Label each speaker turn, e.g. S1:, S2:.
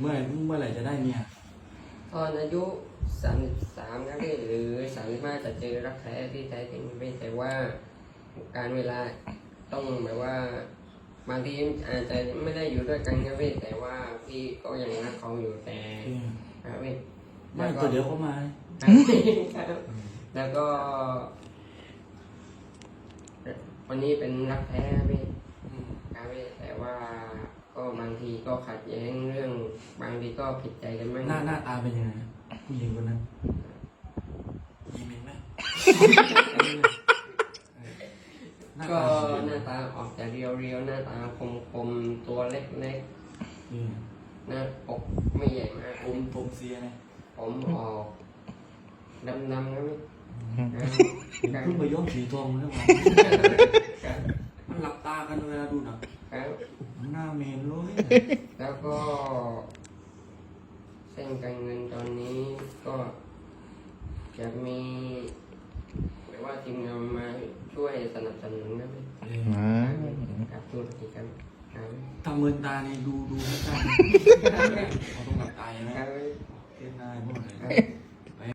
S1: เมื่อไหร่เมื่อไหร่จะได้เมีย
S2: ตอนอายุสามสามครับพี่หรือสามสิบห้าจะเจอรักแท้ที่แท้จริงพี่แต่ว่าการเวลาต้องแบบว่าบางทีอาจจะไม่ได้อยู่ด้วยกันครับพี่แต่ว่าพี่ก็ยังรักเขาอยู่แต่ครับพี่
S1: ไม่ตัวเดี๋ยวเขามา
S2: ครับแล้วก็ วันนี้เป็นรักแท้ครับพี่ครับพี่แต่ว่าก็บางทีก็ขัดแย้งเรื่อง บางทีก็ผิดใจกันบ้าง
S1: หน้าหน้าตาเป็นยังไงผู้หญิงคนนั้นยิ้มเห็นไหมหน้า
S2: ก็
S1: ตา
S2: หน้าตาออกจากเรียวๆหน้าตาคมๆตัวเล็ก
S1: อืม
S2: ๆหน้าอกไม่ใหญ่มาก
S1: ผมผมเสียไง
S2: ผมออกดำๆครับพี่
S1: ผมเพิ่งไปย้อมสีทองแล้วมัน
S2: ครับ
S1: มันหลับตากันเวลาดูหนัง
S2: ครับ
S1: หน้าเมนเลย
S2: แล้วก็เื่องการเงินตอนนี้ก็จะมีหรือว่าทีมงานมาช่วยสนับสนุนได้ไหม
S3: อ่า
S2: ครับธุรกิจครับ
S1: ทำเงินตาในดูดูไม่ได้เขาต้องหลับตายนะ ครับ เต้นได้พวกไหน